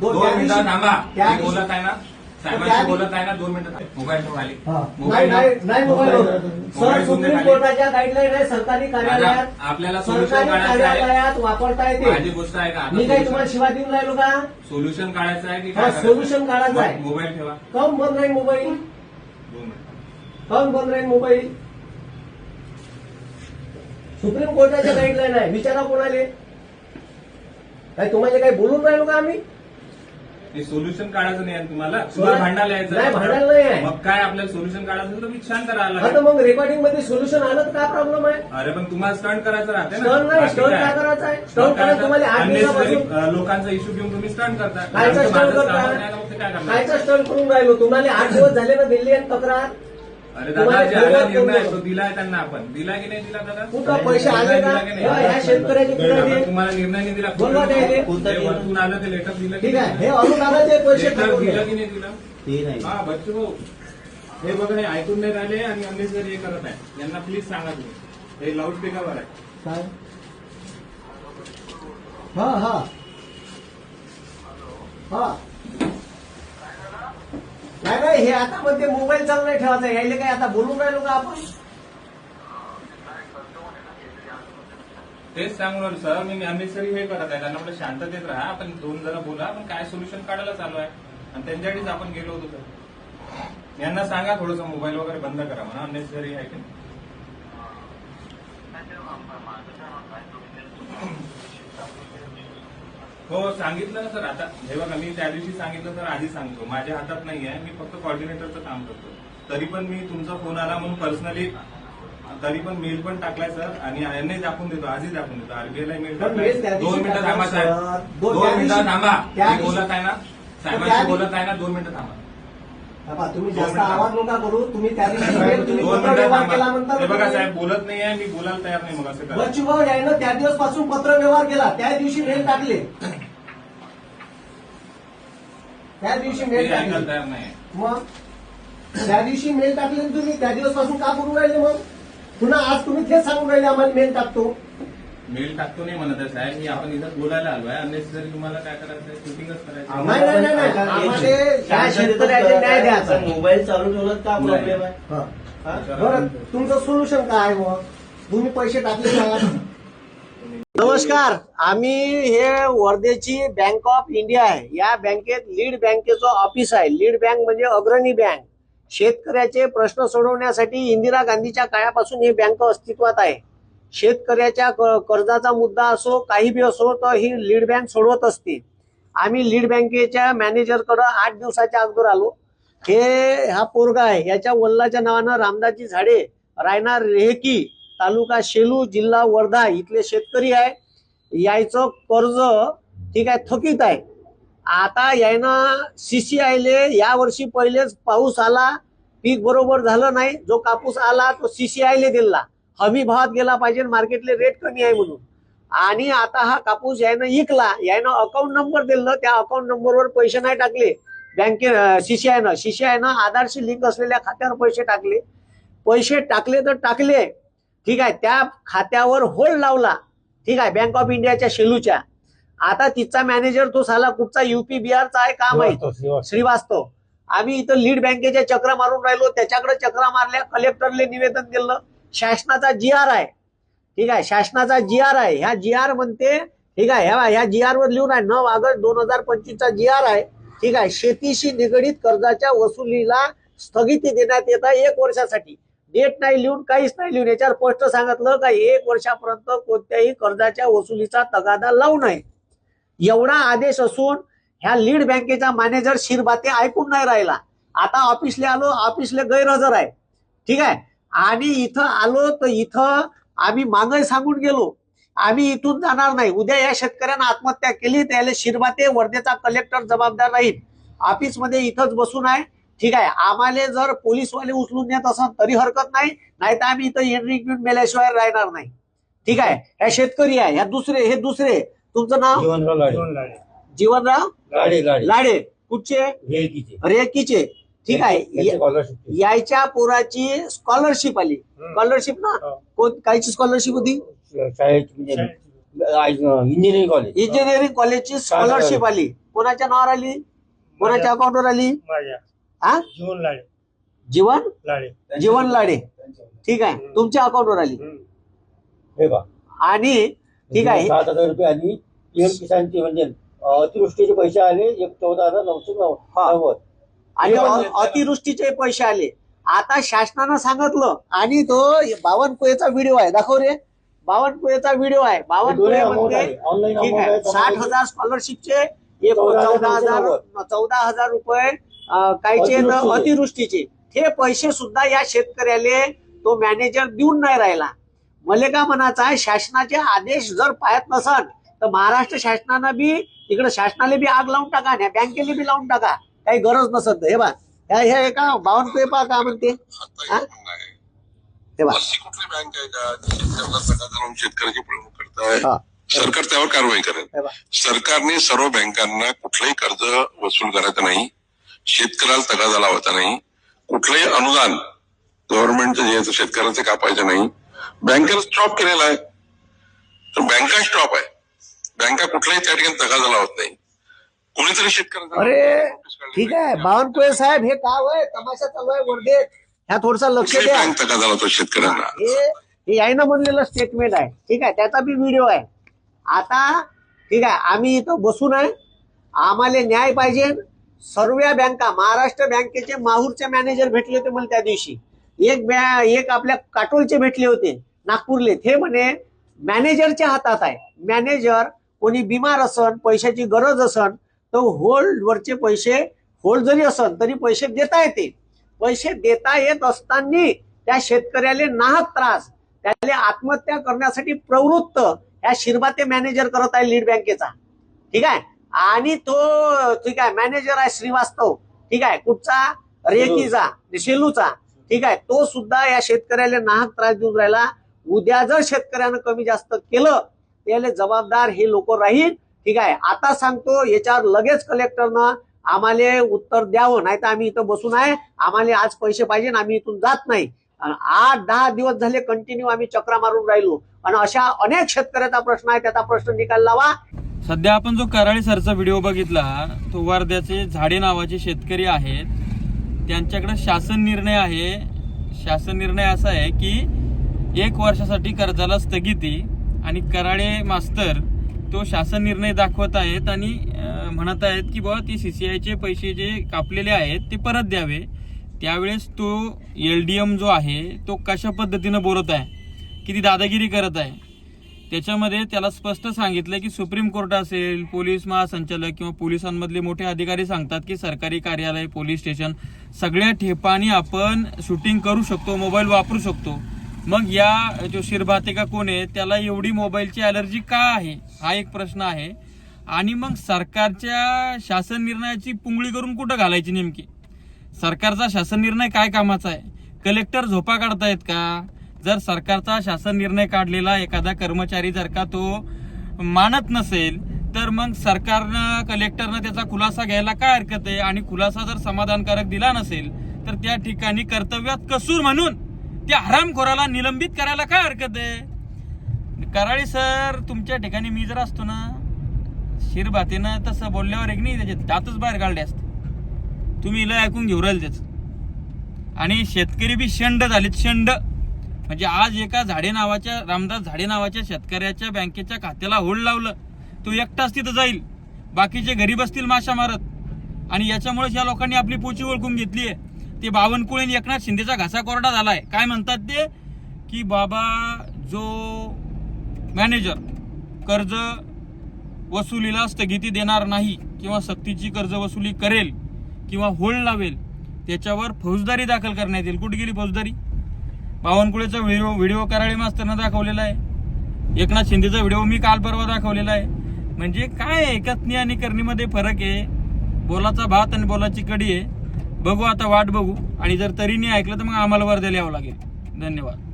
दोन दोन त्या मिनिटं दिवशी- थांबा. त्या मी दिवशी- बोलत आहे ना? त्या साहेबांशी दिवशी- बोलत आहे ना दोन मिनिटं थांबा. मोबाईल ठेवा खाली. नाही मोबाईल नाही ठेवा. नाही मोबाईल होत. सर मोबाईल सुप्रीम कोर्टाच्या गाईडलाईन आहे सरकारी कार्यालयात आता आपल्याला सोल्युशन सरकारी काढायचं आहे. कार्यालयात वापरता माझी येते गोष्ट आहे का? मी काही तुम्हाला शिवा देऊन राहिलो का? सोल्युशन काढायचं आहे की हा, काय करायचं? solution काढायचं आहे. मोबाईल ठेवा. कम बंद राहील मोबाईल? दोन मिनिटं. कम बंद राहील मोबाईल? सुप्रीम कोर्टाच्या गाईडलाईन आहे. विचारा कोणाले. काय तुम्हाला काही बोलून राहिलो का आम्ही? ते सोल्युशन काढायचं नाही आहे तुम्हाला तुम्हाला भांडायला यायचं नाही, भांडायला नाही आहे. मग काय आपल्याला सोल्युशन काढायचं असेल तर मी शांत राहिला आता मग रेकॉर्डिंगमध्ये सोल्युशन आलं तर काय प्रॉब्लेम आहे? अरे पण तुम्हाला स्टंट करायचं राहते नाही बाकी काय? काय करायचं आहे? करायला तुम्हाला आठ unnecessary, दिवसापासून. अं, लोकांचा इश्यू घेऊन तुम्ही स्टंट करता. कायचा स्टंट माझं सामान नाही, करता मग ते काय करणार? कायचा स्टंट करून राहिलो? तुम्हाला आठ दिवस झाले ना दिल्ली तक्रार? अरे दादा जे आला ठेवलं निर्णय तो दिलाय त्यांना आपण. दिला की नाही दिला दादा? कुठं पैसे आले शेतकऱ्याचे कुठे? तुम्हाला निर्णय नाही दिला. बोलवा. ते. वरतून आलं ते लेटर दिलं की ठीक आहे. हे? अनुदानाचे पैसे दिलं. की नाही दिलं? ते नाही. हा बच्चू भाऊ. हे बघा हे ऐकून नाही राहिले आणि अननेसरी हे करत आहे. यांना प्लीज सांगा तुम्ही. हे लाऊड स्पीकरवर आहे. काय? हा हा. हा. नाही हे आता मध्ये मोबाईल चालू नाही ठेवायचा. यायले काय आता बोलून राहिलो का आपण? तेच सांगून सर मी अननेसरी हे करत आहे. त्यांना म्हटलं शांततेत राहा आपण दोन जरा बोला आपण काय सोल्युशन काढायला चालू आहे? आणि त्यांच्यासाठीच आपण गेलो होतो सर यांना सांगा थोडंसं मोबाईल वगैरे बंद करा म्हणा अननेसेसरी आहे की हो सांगितलं ना सर. आता हे बघा मी त्या दिवशी सांगितलं सर आधी सांगतो. माझ्या हातात नाही आहे. मी फक्त कॉर्डिनेटरचं काम करतो. तरी पण मी तुमचा फोन आला म्हणून पर्सनली तरी पण मेल पण टाकलाय सर. आणि यांनी दाखवून देतो. आजही दाखवून देतो. आरबीआयला मेल पण mail त्या टाकलाय दिवशी दोन मिनिटं टाकला, थांबा सर. साहेब दोन- दोन त्या मिनिटं दिवशी- थांबा. त्या मी दिवशी- बोलत आहे ना? त्या साहेबांशी दिवशी- बोलत आहे ना दोन मिनिटं थांबा. बाबा तुम्ही दोन जास्त मिनिटं. आवाज नका करू. तुम्ही त्या दिवशी mail तुम्ही दोन पत्र मिनिटं व्यवहार केला थांबा म्हणता हे बघा. साहेब बोलत नाही आहे. मी बोलायला तयार नाही मग असं करा. बच्चूभाऊ यायनं त्या दिवसपासून पत्र व्यवहार केला. त्या दिवशी मेल टाकले. त्या दिवशी मेल टाकले. तयार नाही. मग त्या दिवशी मेल टाकले ना तुम्ही त्या दिवसपासून का करून राहिले मग? पुन्हा आज तुम्ही तेच सांगून राहिले आम्हाला मेल टाकतो. मेल टाकतो नाही म्हणत आहे साहेब. मी आपण इथं बोलायला आलो आहे अननेसरी तुम्हाला काय करायचं आहे? शूटिंगच करायचं नाही, नाही, नाही, नाही. आम्हाला या शेतकऱ्याला न्याय द्यायचा. मोबाईल चालू ठेवलं का प्रॉब्लेम आहे. हा? बरं तुमचं सोल्युशन काय आहे मग? तुम्ही पैसे टाकले का? नमस्कार आम्ही हे वर्धेची बँक ऑफ इंडिया आहे. या बँकेत लीड बँकेचं ऑफिस आहे. लीड बँक म्हणजे अग्रणी बँक. शेतकऱ्याचे प्रश्न सोडवण्यासाठी इंदिरा गांधीच्या काळापासून ही बँक अस्तित्वात आहे. शेतकऱ्याच्या क- कर्जाचा मुद्दा असो काही बी असो तर ही लीड बँक सोडवत असते. आम्ही लीड बँकेच्या मॅनेजरकडं आठ दिवसाच्या अगोदर आलो. हे हा पोरगा आहे. याच्या वल्लाच्या नावानं रामदासजी झाडे रायनार रेहकी तालुका शेलू जिल्हा वर्धा इथले शेतकरी आहे. यायचं कर्ज ठीक आहे थकीत आहे. आता यायनं सीसीआयले या वर्षी पहिलेच पाऊस आला. पीक बरोबर झालं नाही. जो कापूस आला तो सीसीआयले दिला. हमी भावात गेला पाहिजे मार्केटले रेट कमी आहे म्हणून. आणि आता हा कापूस यायनं इकला. यायनं अकाउंट नंबर दिलं. त्या अकाउंट नंबरवर पैसे नाही टाकले. बँके सीसीआयनं सीसीआयनं आधारशी लिंक असलेल्या खात्यावर पैसे टाकले. पैसे टाकले तर टाकले. ठीक आहे त्या खात्यावर होल्ड लावला. ठीक आहे बँक ऑफ इंडियाच्या शेलूच्या. आता तिचा मॅनेजर तो साला कुठचा युपी बिहारचा आहे का माहीत? श्रीवास्तव. आम्ही इथं लीड बँकेच्या चक्र मारून राहिलो त्याच्याकडे चक्रा मारल्या कलेक्टरले निवेदन दिलं. शासनाचा जी आर आहे. ठीक आहे शासनाचा जी आर आहे. ह्या जी आर म्हणते ठीक आहे ह्या ह्या जी आर वर लिहून आहे नऊ ऑगस्ट दोन हजार पंचवीसचा जी आर आहे. ठीक आहे शेतीशी निगडीत कर्जाच्या वसुलीला स्थगिती देण्यात येत आहे एक वर्षासाठी. डेट नाही लिहून काहीच नाही लिहून. याच्यावर स्पष्ट सांगितलं का एक वर्षापर्यंत कोणत्याही कर्जाच्या वसुलीचा तगादा लावू नये. एवढा आदेश असून ह्या लीड बँकेचा मॅनेजर शिरबाते ऐकून नाही राहिला. आता ऑफिसले आलो ऑफिसले गैरहजर आहे. ठीक आहे? आणि इथं आलो तर इथं आम्ही मागं सांगून गेलो. आम्ही इथून जाणार नाही. उद्या या शेतकऱ्यानं आत्महत्या केली त्याला शिरबाते वर्धेचा कलेक्टर जबाबदार राहील. ऑफिसमध्ये इथंच बसून आहे. ठीक आहे आम्हाला जर पोलीसवाले उचलून नेत असेल तरी हरकत नाही नाही तर आम्ही इथं एंट्री घेऊन मेल्याशिवाय राहणार नाही. ठीक आहे ह्या शेतकरी आहे ह्या दुसरे हे दुसरे तुमचं नाव? जीवनराव लाडे. जीवनराव? लाडे लाडे. लाडे कुठचे? रेकीचे ठीक आहे स्कॉलरशिप यायच्या पोराची स्कॉलरशिप आली. स्कॉलरशिप ना? कोण कायची स्कॉलरशिप होती? म्हणजे इंजिनिअरिंग कॉलेज इंजिनिअरिंग कॉलेजची स्कॉलरशिप आली. कोणाच्या नावावर आली? कोणाच्या अकाउंटवर आली? माझ्या. हा? जीवन लाडे. जीवन? लाडे. जीवन लाडे. ठीक आहे. तुमच्या अकाउंटवर आली. हे बा आणि ठीक आहे. सात हजार रुपये आली. पीएम किसानचे म्हणजे अतिवृष्टीचे पैसे आले. एक चौदा हजार नऊशे नव्व- हा. नव्वद. आणि अतिवृष्टीचे पैसे आले. आता शासनानं सांगितलं आणि तो बावनकुळेचा व्हिडिओ आहे. दाखव रे. बावनकुळेचा व्हिडिओ आहे. बावनकुळे ऑनलाईन ठीक आहे. साठ हजार स्कॉलरशिपचे एक चौदा हजार चौदा हजार रुपये कायचे अतिवृष्टीचे. हे पैसे सुद्धा या शेतकऱ्याले तो मॅनेजर देऊन नाही राहिला. मले का म्हणायचं आहे शासनाचे आदेश जर पाहत नसन तर महाराष्ट्र शासनानं बी तिकडे शासनाला बी आग लावून टाका आणि बँकेला बी लावून टाका. काही गरज नसत. हे बा हे हे का बावनकुळे पा का म्हणते? हा? हे? बा कुठली बँक आहे का? शेतकऱ्याची फसवणूक करताय? हा. सरकार त्यावर कारवाई करेल. सरकारने सर्व बँकांना कुठलंही कर्ज वसूल करायचं नाही शेतकऱ्याला तगादा लावायचा नाही कुठलंही अनुदान गव्हर्नमेंटचं जे शेतकऱ्याचं कापायचं नाही. बँकेला स्टॉप केलेला आहे. तर बँका स्टॉप आहे. बँका कुठलाही त्या ठिकाणी तगादा लावत नाही. कोणीतरी शेतकऱ्यांचा अरे ठीक आहे. बावनकुळे साहेब हे काय आहे. तमाशा चालू आहे. वर्धेत. ह्या थोडसा लक्ष द्या. बँक तगादा लावतो शेतकऱ्यांना. हे हे यायनं म्हणलेलं स्टेटमेंट आहे. ठीक आहे. त्याचा बी व्हिडिओ आहे. आता ठीक आहे आम्ही इथं बसून आहे. आम्हाला न्याय पाहिजे. सर्व बँका महाराष्ट्र बँकेचे माहूरचे मॅनेजर भेटले होते मला त्या दिवशी. एक बॅ एक आपल्या काटोलचे भेटले होते नागपूरले. ते म्हणे मॅनेजरच्या हातात आहे. मॅनेजर कोणी बिमार असन पैशाची गरज असन तर होल्ड वरचे पैसे होल्ड जरी असन तरी पैसे देता येते. पैसे देता येत असताना त्या शेतकऱ्याला नाहक त्रास त्याला आत्महत्या करण्यासाठी प्रवृत्त ह्या शिरबाते मॅनेजर करत आहे लीड बँकेचा ठीक आहे? आणि तो ठीक आहे मॅनेजर आहे श्रीवास्तव. ठीक आहे? कुठचा? रेकीचा शेलूचा. ठीक आहे? तो सुद्धा या शेतकऱ्याला नाहक त्रास देऊन राहिला. उद्या जर शेतकऱ्यानं कमी जास्त केलं त्याला जबाबदार हे लोक राहील. ठीक आहे? आता सांगतो याच्यावर लगेच कलेक्टरनं आम्हाला उत्तर द्यावं. नाही तर आम्ही इथं बसून आहे. आम्हाला आज पैसे पाहिजे आम्ही इथून जात नाही. आठ दहा दिवस झाले कंटिन्यू आम्ही चक्रा मारून राहिलो. आणि अशा अनेक शेतकऱ्याचा प्रश्न आहे त्याचा प्रश्न निकाल लावा. सध्या आपण जो कराळे सरचा व्हिडिओ बघितला तो वर्ध्याचे झाडे नावाचे शेतकरी आहेत. त्यांच्याकडे शासन निर्णय आहे. शासन निर्णय असा आहे की एक वर्षासाठी कर्जाला स्थगिती आणि कराळे मास्तर तो शासन निर्णय दाखवत आहेत आणि म्हणत आहेत की बाबा ते आयचे पैसे जे कापलेले आहेत ते परत द्यावे. त्यावेळेस तो एल डी एम जो आहे तो कशा पद्धतीनं बोलत आहे? किती दादागिरी करत आहे? त्याच्यामध्ये त्याला स्पष्ट सांगितलं की सुप्रीम कोर्ट असेल पोलीस महासंचालक किंवा पोलिसांमधले मोठे अधिकारी सांगतात की सरकारी कार्यालय पोलीस स्टेशन सगळ्या ठिकाणी आपण शूटिंग करू शकतो मोबाईल वापरू शकतो. मग या जो शिरभातेका कोण आहे त्याला एवढी मोबाईलची ॲलर्जी का आहे? हा एक प्रश्न आहे. आणि मग सरकारच्या शासन निर्णयाची पुंगळी करून कुठं घालायची नेमकी? सरकारचा शासन निर्णय काय कामाचा आहे? कलेक्टर झोपा काढतायत का? जर सरकारचा शासन निर्णय काढलेला एखादा कर्मचारी जर का तो मानत नसेल तर मग सरकारनं कलेक्टरनं त्याचा खुलासा घ्यायला काय हरकत आहे? आणि खुलासा जर समाधानकारक दिला नसेल तर त्या ठिकाणी कर्तव्यात कसूर म्हणून त्या हरामखोराला निलंबित करायला काय हरकत आहे? कराळी सर तुमच्या ठिकाणी मी जर असतो ना शिरभातीनं तसं बोलल्यावर एक नाही त्याचे दातच बाहेर काढले असते. तुम्ही लय ऐकून घेऊ राहिले त्याच. आणि शेतकरी बी शंड झालेत शंड. म्हणजे आज एका झाडे नावाच्या रामदास झाडे नावाच्या शेतकऱ्याच्या बँकेच्या खात्याला होल्ड लावलं. तो एकटाच तिथं जाईल. बाकीचे घरी बसतील माशा मारत. आणि याच्यामुळेच या लोकांनी आपली पोची ओळखून घेतली आहे. ते बावनकुळे एकनाथ शिंदेचा घासा कोरडा झालाय. काय म्हणतात ते? की बाबा जो मॅनेजर कर्ज वसुलीला स्थगिती देणार नाही किंवा सक्तीची कर्ज वसुली करेल किंवा होल्ड लावेल त्याच्यावर फौजदारी दाखल करण्यात येईल. कुठे गेली फौजदारी? बावनकुळेचा व्हिडिओ व्हिडिओ कराळे मास्तरनं दाखवलेला आहे. एकनाथ शिंदेचा व्हिडिओ मी काल परवा दाखवलेला आहे. म्हणजे काय आहे, कथनी आणि करणीमध्ये फरक आहे. बोलाचा भात आणि बोलाची कडी आहे. बघू आता वाट बघू. आणि जर तरीने ऐकलं तर मग आम्हाला वर्ध्याला यावं लागेल. धन्यवाद.